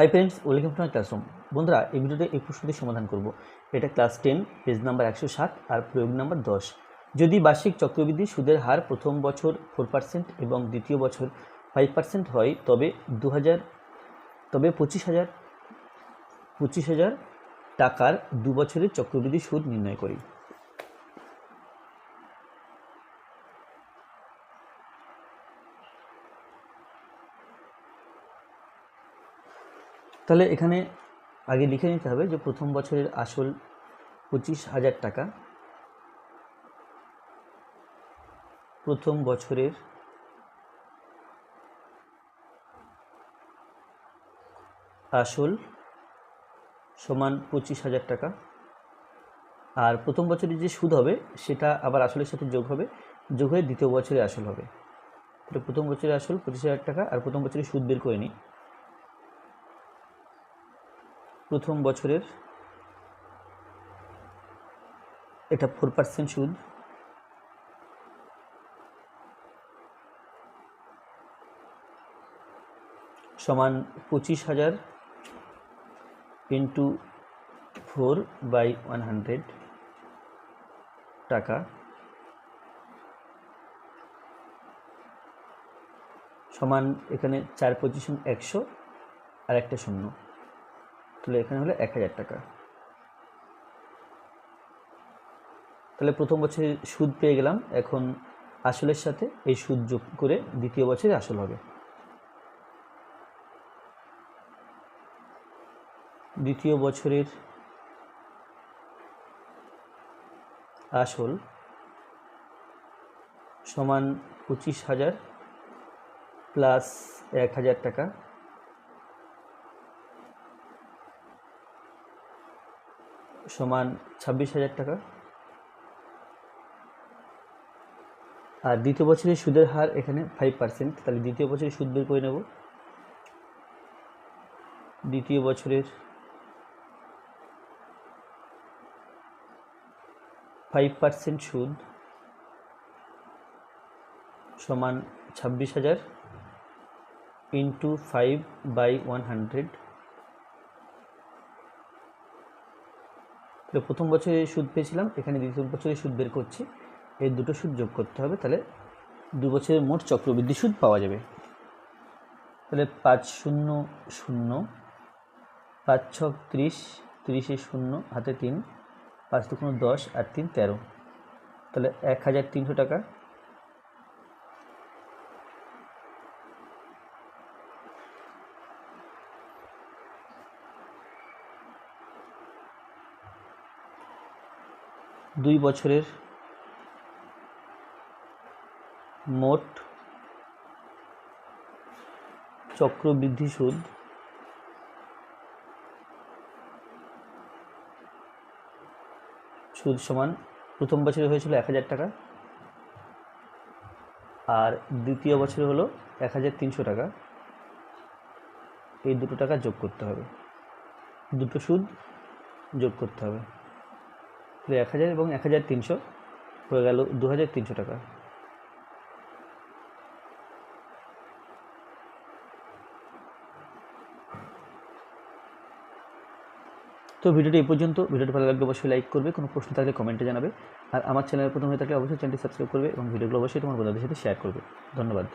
Hi friends welcome to my classroom বন্ধুরা, এই ভিডিওতে এই প্রশ্নটি সমাধান করব। এটা ক্লাস টেন পেজ নাম্বার একশো সাত আর প্রয়োগ নাম্বার দশ। যদি বার্ষিক চক্রবৃদ্ধি সুদের হার প্রথম বছর ফোর পার্সেন্ট এবং দ্বিতীয় বছর ফাইভ পার্সেন্ট হয়, তবে দু হাজার তবে পঁচিশ হাজার পঁচিশ হাজার টাকার দু বছরের চক্রবৃদ্ধি সুদ নির্ণয় করি। তাহলে এখানে আগে লিখে নিতে হবে যে প্রথম বছরের আসল পঁচিশ হাজার টাকা। প্রথম বছরের আসল সমান পঁচিশ হাজার টাকা। আর প্রথম বছরে যে সুদ হবে, সেটা আবার আসলের সাথে যোগ হবে, যোগ হয়ে দ্বিতীয় বছরে আসল হবে। তাহলে প্রথম বছরে আসল পঁচিশ হাজার টাকা আর প্রথম বছরে সুদ বের করে নিই। প্রথম বছরের এটা ফোর পার্সেন্ট সুদ। সমান পঁচিশ হাজার into four by one hundred টাকা। সমান এখানে চার পজিশন একশো আর একটা শূন্য। তাহলে এখানে হলো এক হাজার টাকা। তাহলে প্রথম বছরে সুদ পেয়ে গেলাম, এখন আসলের সাথে এই সুদ যোগ করে দ্বিতীয় বছরে আসল হবে। দ্বিতীয় বছরের আসল সমান পঁচিশ হাজার প্লাস এক হাজার টাকা। সমান ছাব্বিশ হাজার টাকা। আর দ্বিতীয় বছরের সুদের হার এখানে ফাইভ পার্সেন্ট তাহলে দ্বিতীয় বছরের সুদ বের করে নেব। দ্বিতীয় বছরের ফাইভ পার্সেন্ট সুদ সমান ছাব্বিশ হাজার into five by one hundred তাহলে প্রথম বছরে সুদ পেয়েছিলাম, এখানে দ্বিতীয় বছরে সুদ বের করছি। এই দুটো সুদ যোগ করতে হবে, তাহলে দু বছরের মোট চক্রবৃদ্ধি সুদ পাওয়া যাবে। তাহলে পাঁচ শূন্য শূন্য, পাঁচ ছক ত্রিশ, ত্রিশে শূন্য, হাতে তিন, পাঁচ দুগুণ দশ আর তিন তেরো। তাহলে এক হাজার তিনশো টাকা। দুই বছরের মোট চক্রবৃদ্ধি সুদ সুদ সমান প্রথম বছরে হয়েছিল এক হাজার টাকা আর দ্বিতীয় বছরে হলো এক হাজার তিনশো টাকা। এই দুটো টাকা যোগ করতে হবে। দুটো সুদ যোগ করতে হবে। তাহলে এক হাজার এবং এক হাজার তিনশো হয়ে গেল দু হাজার তিনশো টাকা। তো ভিডিওটি এই পর্যন্ত। ভিডিওটি ভালো লাগলে অবশ্যই লাইক করবে, কোনো প্রশ্ন থাকলে কমেন্টে জানাবে। আর আমার চ্যানেলে প্রথম হয়ে থাকলে অবশ্যই চ্যানেলটি সাবস্ক্রাইব করবে এবং ভিডিওগুলো অবশ্যই তোমার বন্ধুদের সাথে শেয়ার করবে। ধন্যবাদ।